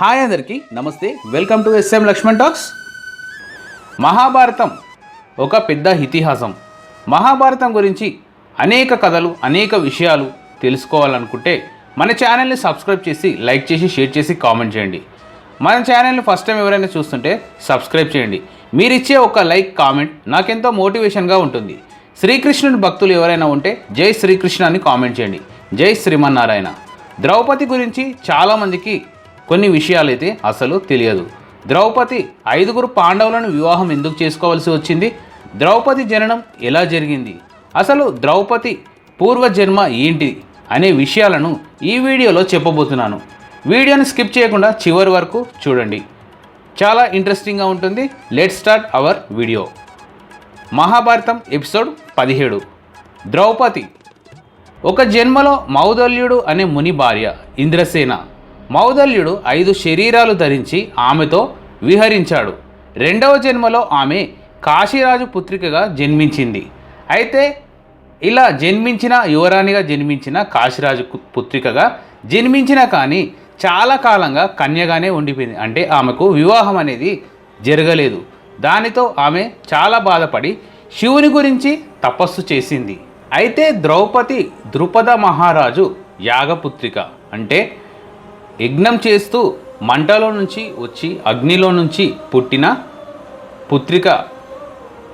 Hi అందరికీ నమస్తే. Welcome to SM Lakshman talks Mahabharatam ఒక పెద్ద ఇతిహాసం. మహాభారతం గురించి అనేక కథలు అనేక విషయాలు తెలుసుకోవాలనుకుంటే మన ఛానల్ని సబ్స్క్రైబ్ చేసి లైక్ చేసి షేర్ చేసి కామెంట్ చేయండి. మన ఛానల్ని ఫస్ట్ టైం ఎవరైనా చూస్తుంటే సబ్స్క్రైబ్ చేయండి. మీరిచ్చే ఒక లైక్ కామెంట్ నాకెంతో మోటివేషన్గా ఉంటుంది. శ్రీకృష్ణుని భక్తులు ఎవరైనా ఉంటే జై శ్రీకృష్ణ అని కామెంట్ చేయండి. జై శ్రీమన్నారాయణ. ద్రౌపది గురించి చాలామందికి కొన్ని విషయాలైతే అసలు తెలియదు. ద్రౌపది ఐదుగురు పాండవులను వివాహం ఎందుకు చేసుకోవాల్సి వచ్చింది? ద్రౌపది జననం ఎలా జరిగింది? అసలు ద్రౌపది పూర్వజన్మ ఏంటి అనే విషయాలను ఈ వీడియోలో చెప్పబోతున్నాను. వీడియోని స్కిప్ చేయకుండా చివరి వరకు చూడండి. చాలా ఇంట్రెస్టింగ్గా ఉంటుంది. Let start our video. Mahabharatam episode పదిహేడు. ద్రౌపది ఒక జన్మలో మౌదల్యుడు అనే ముని భార్య ఇంద్రసేన. మౌదల్యుడు ఐదు శరీరాలు ధరించి ఆమెతో విహరించాడు. రెండవ జన్మలో ఆమె కాశీరాజు పుత్రికగా జన్మించింది. అయితే ఇలా జన్మించిన యువరాణిగా జన్మించిన కాశీరాజు పుత్రికగా జన్మించిన కానీ చాలా కాలంగా కన్యగానే ఉండిపోయింది. అంటే ఆమెకు వివాహం అనేది జరగలేదు. దానితో ఆమె చాలా బాధపడి శివుని గురించి తపస్సు చేసింది. అయితే ద్రౌపది ద్రుపద మహారాజు యాగపుత్రిక. అంటే యజ్ఞం చేస్తూ మంటలో నుంచి వచ్చి అగ్నిలో నుంచి పుట్టిన పుత్రిక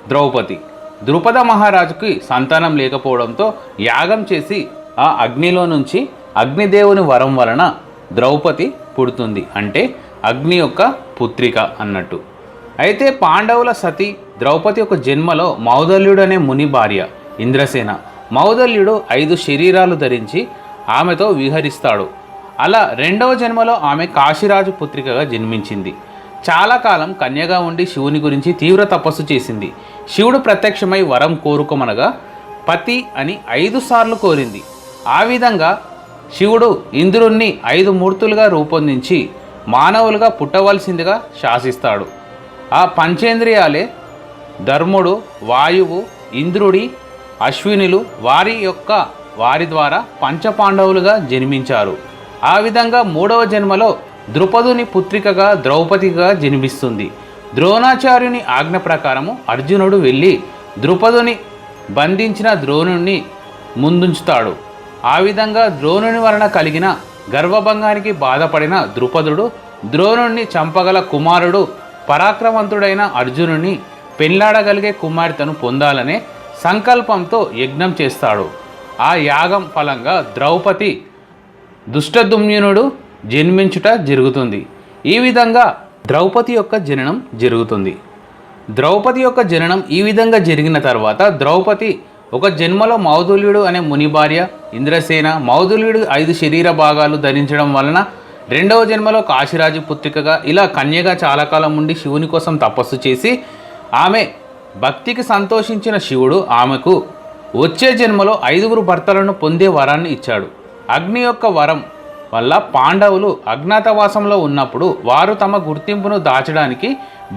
ద్రౌపది. ద్రుపద మహారాజుకి సంతానం లేకపోవడంతో యాగం చేసి ఆ అగ్నిలో నుంచి అగ్నిదేవుని వరం వలన ద్రౌపది పుడుతుంది. అంటే అగ్ని యొక్క పుత్రిక అన్నట్టు. అయితే పాండవుల సతి ద్రౌపది యొక్క జన్మలో మౌదల్యుడు అనే ముని భార్య ఇంద్రసేన. మౌదల్యుడు ఐదు శరీరాలు ధరించి ఆమెతో విహరిస్తాడు. అలా రెండవ జన్మలో ఆమె కాశీరాజు పుత్రికగా జన్మించింది. చాలా కాలం కన్యగా ఉండి శివుని గురించి తీవ్ర తపస్సు చేసింది. శివుడు ప్రత్యక్షమై వరం కోరుకోమనగా పతి అని ఐదు సార్లు కోరింది. ఆ విధంగా శివుడు ఇంద్రుణ్ణి ఐదు మూర్తులుగా రూపొందించి మానవులుగా పుట్టవలసిందిగా శాసిస్తాడు. ఆ పంచేంద్రియాలే ధర్ముడు వాయువు ఇంద్రుడి అశ్వినులు వారి యొక్క వారి ద్వారా పంచపాండవులుగా జన్మించారు. ఆ విధంగా మూడవ జన్మలో ద్రుపదుని పుత్రికగా ద్రౌపదిగా జన్మిస్తుంది. ద్రోణాచార్యుని ఆజ్ఞ ప్రకారము అర్జునుడు వెళ్ళి ద్రుపదుని బంధించిన ద్రోణుణ్ణి ముందుంచుతాడు. ఆ విధంగా ద్రోణుని వలన కలిగిన గర్వభంగానికి బాధపడిన ద్రుపదుడు ద్రోణుణ్ణి చంపగల కుమారుడు పరాక్రమవంతుడైన అర్జునుని పెళ్ళాడగలిగే కుమార్తెను పొందాలనే సంకల్పంతో యజ్ఞం చేస్తాడు. ఆ యాగం ఫలంగా ద్రౌపది దుష్టదుమ్యునుడు జన్మించుట జరుగుతుంది. ఈ విధంగా ద్రౌపది యొక్క జననం జరుగుతుంది. ద్రౌపది యొక్క జననం ఈ విధంగా జరిగిన తర్వాత ద్రౌపది ఒక జన్మలో మౌదుల్యుడు అనే ముని భార్య ఇంద్రసేన మౌదుల్యుడు ఐదు శరీర భాగాలు ధరించడం వలన రెండవ జన్మలో కాశీరాజు పుత్రికగా ఇలా కన్యగా చాలా కాలం ఉండి శివుని కోసం తపస్సు చేసి ఆమె భక్తికి సంతోషించిన శివుడు ఆమెకు వచ్చే జన్మలో ఐదుగురు భర్తలను పొందే వరాన్ని ఇచ్చాడు. అగ్ని యొక్క వరం వల్ల పాండవులు అజ్ఞాతవాసంలో ఉన్నప్పుడు వారు తమ గుర్తింపును దాచడానికి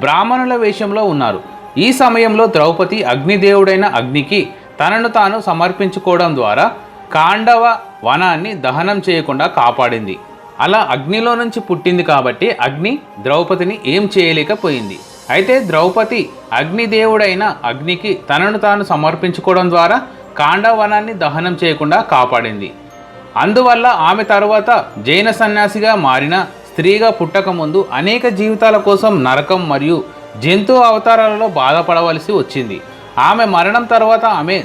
బ్రాహ్మణుల వేషంలో ఉన్నారు. ఈ సమయంలో ద్రౌపది అగ్నిదేవుడైన అగ్నికి తనను తాను సమర్పించుకోవడం ద్వారా కాండవ వనాన్ని దహనం చేయకుండా కాపాడింది. అలా అగ్నిలో నుంచి పుట్టింది కాబట్టి అగ్ని ద్రౌపదిని ఏం చేయలేకపోయింది. అయితే ద్రౌపది అగ్నిదేవుడైన అగ్నికి తనను తాను సమర్పించుకోవడం ద్వారా కాండవనాన్ని దహనం చేయకుండా కాపాడింది. అందువల్ల ఆమె తరువాత జైన సన్యాసిగా మారిన స్త్రీగా పుట్టకముందు అనేక జీవితాల కోసం నరకం మరియు జంతు అవతారాలలో బాధపడవలసి వచ్చింది. ఆమె మరణం తర్వాత ఆమె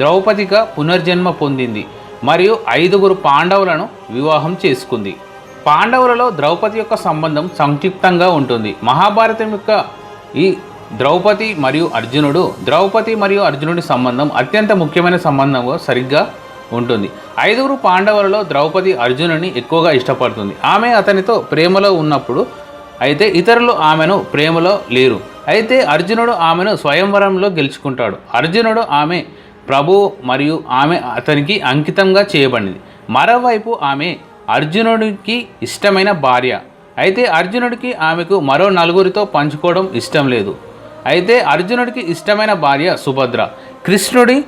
ద్రౌపదిగా పునర్జన్మ పొందింది మరియు ఐదుగురు పాండవులను వివాహం చేసుకుంది. పాండవులలో ద్రౌపది యొక్క సంబంధం సంక్షిప్తంగా ఉంటుంది. మహాభారతం యొక్క ఈ ద్రౌపది మరియు అర్జునుడు ద్రౌపది మరియు అర్జునుడి సంబంధం అత్యంత ముఖ్యమైన సంబంధంగా సరిగ్గా ఉంటుంది. ఐదుగురు పాండవులలో ద్రౌపది అర్జునుని ఎక్కువగా ఇష్టపడుతుంది. ఆమె అతనితో ప్రేమలో ఉన్నప్పుడు అయితే ఇతరులు ఆమెను ప్రేమలో లేరు. అయితే అర్జునుడు ఆమెను స్వయంవరంలో గెలుచుకుంటాడు. అర్జునుడు ఆమె ప్రభు మరియు ఆమె అతనికి అంకితంగా చేయబడింది. మరోవైపు ఆమె అర్జునుడికి ఇష్టమైన భార్య. అయితే అర్జునుడికి ఆమెకు మరో నలుగురితో పంచుకోవడం ఇష్టం లేదు. అయితే అర్జునుడికి ఇష్టమైన భార్య సుభద్ర. కృష్ణుడి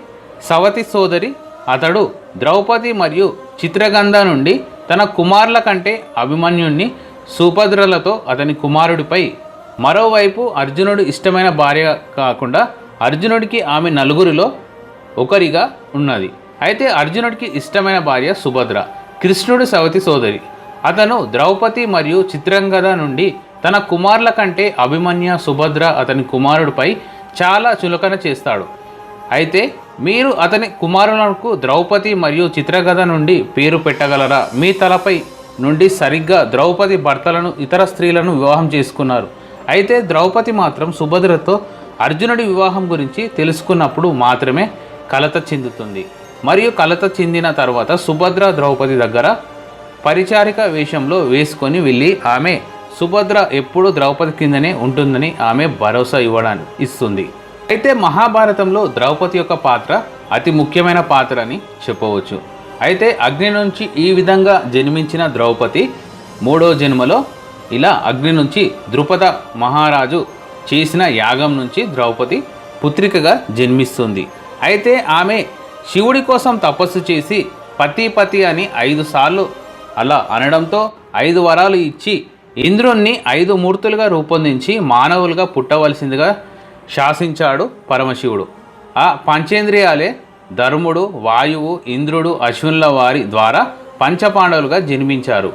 సవతి సోదరి అతడు ద్రౌపది మరియు చిత్రగంధ నుండి తన కుమారుల కంటే అభిమన్యుణ్ణి సుభద్రలతో అతని కుమారుడిపై. మరోవైపు అర్జునుడు ఇష్టమైన భార్య కాకుండా అర్జునుడికి ఆమె నలుగురిలో ఒకరిగా ఉన్నది. అయితే అర్జునుడికి ఇష్టమైన భార్య సుభద్ర కృష్ణుడు సవతి సోదరి. అతను ద్రౌపది మరియు చిత్రంగద నుండి తన కుమారుల కంటే అభిమన్య సుభద్ర అతని కుమారుడిపై చాలా చులకన చేస్తాడు. అయితే మీరు అతని కుమారులకు ద్రౌపది మరియు చిత్రగద నుండి పేరు పెట్టగలరా? మీ తలపై నుండి సరిగ్గా ద్రౌపది భర్తలను ఇతర స్త్రీలను వివాహం చేసుకున్నారు. అయితే ద్రౌపది మాత్రం సుభద్రతో అర్జునుడి వివాహం గురించి తెలుసుకున్నప్పుడు మాత్రమే కలత చెందుతుంది. మరియు కలత చెందిన తర్వాత సుభద్ర ద్రౌపది దగ్గర పరిచారిక వేషంలో వేసుకొని వెళ్ళి ఆమె సుభద్ర ఎప్పుడూ ద్రౌపది కిందనే ఉంటుందని ఆమె భరోసా ఇవ్వడానికి ఇస్తుంది. అయితే మహాభారతంలో ద్రౌపది యొక్క పాత్ర అతి ముఖ్యమైన పాత్ర అని చెప్పవచ్చు. అయితే అగ్ని నుంచి ఈ విధంగా జన్మించిన ద్రౌపది మూడో జన్మలో ఇలా అగ్ని నుంచి ద్రుపద మహారాజు చేసిన యాగం నుంచి ద్రౌపది పుత్రికగా జన్మిస్తుంది. అయితే ఆమె శివుడి కోసం తపస్సు చేసి పతి పతి అని ఐదు సార్లు అలా అనడంతో ఐదు వరాలు ఇచ్చి ఇంద్రుణ్ణి ఐదు మూర్తులుగా రూపొందించి మానవులుగా పుట్టవలసిందిగా శాసించాడు పరమశివుడు. ఆ పంచేంద్రియాలే ధర్ముడు వాయువు ఇంద్రుడు అశ్వినుల వారి ద్వారా పంచపాండవులుగా జన్మించారు.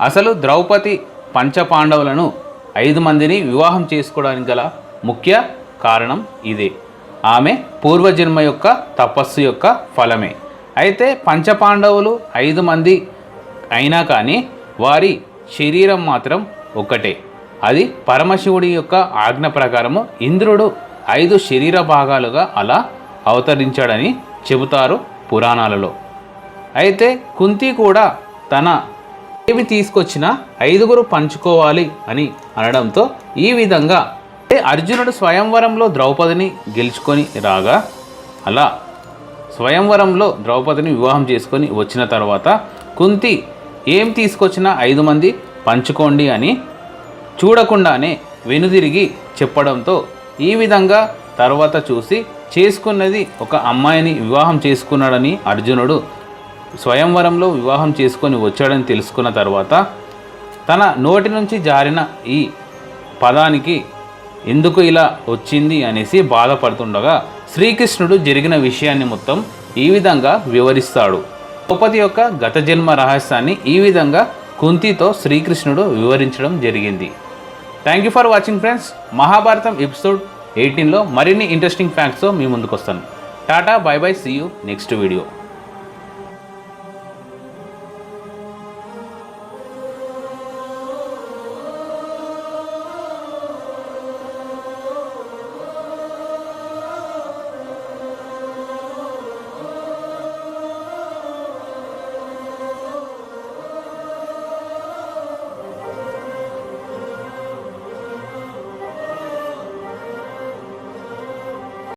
అసలు ద్రౌపది పంచపాండవులను ఐదు మందిని వివాహం చేసుకోవడానికి గల ముఖ్య కారణం ఇదే. ఆమె పూర్వజన్మ యొక్క తపస్సు యొక్క ఫలమే. అయితే పంచపాండవులు ఐదు మంది అయినా కానీ వారి శరీరం మాత్రం ఒకటే. అది పరమశివుడి యొక్క ఆజ్ఞ ప్రకారము ఇంద్రుడు ఐదు శరీర భాగాలుగా అలా అవతరించాడని చెబుతారు పురాణాలలో. అయితే కుంతి కూడా తన ఏవి తీసుకొచ్చినా ఐదుగురు పంచుకోవాలి అని అనడంతో ఈ విధంగా అర్జునుడు స్వయంవరంలో ద్రౌపదిని గెలుచుకొని రాగా అలా స్వయంవరంలో ద్రౌపదిని వివాహం చేసుకొని వచ్చిన తర్వాత కుంతి ఏం తీసుకొచ్చినా ఐదు మంది పంచుకోండి అని చూడకుండానే వెనుదిరిగి చెప్పడంతో ఈ విధంగా తర్వాత చూసి చేసుకున్నది ఒక అమ్మాయిని వివాహం చేసుకున్నాడని అర్జునుడు స్వయంవరంలో వివాహం చేసుకొని వచ్చాడని తెలుసుకున్న తర్వాత తన నోటి నుంచి జారిన ఈ పదానికి ఎందుకు ఇలా వచ్చింది అనేసి బాధపడుతుండగా శ్రీకృష్ణుడు జరిగిన విషయాన్ని మొత్తం ఈ విధంగా వివరిస్తాడు. ద్రౌపది యొక్క గత జన్మ రహస్యాన్ని ఈ విధంగా కుంతితో శ్రీకృష్ణుడు వివరించడం జరిగింది. Thank you for watching friends Mahabharatam episode ఎయిటీన్లో మరిన్ని ఇంట్రెస్టింగ్ ఫ్యాక్ట్స్తో మీ ముందుకు వస్తాను tata bye bye see you next video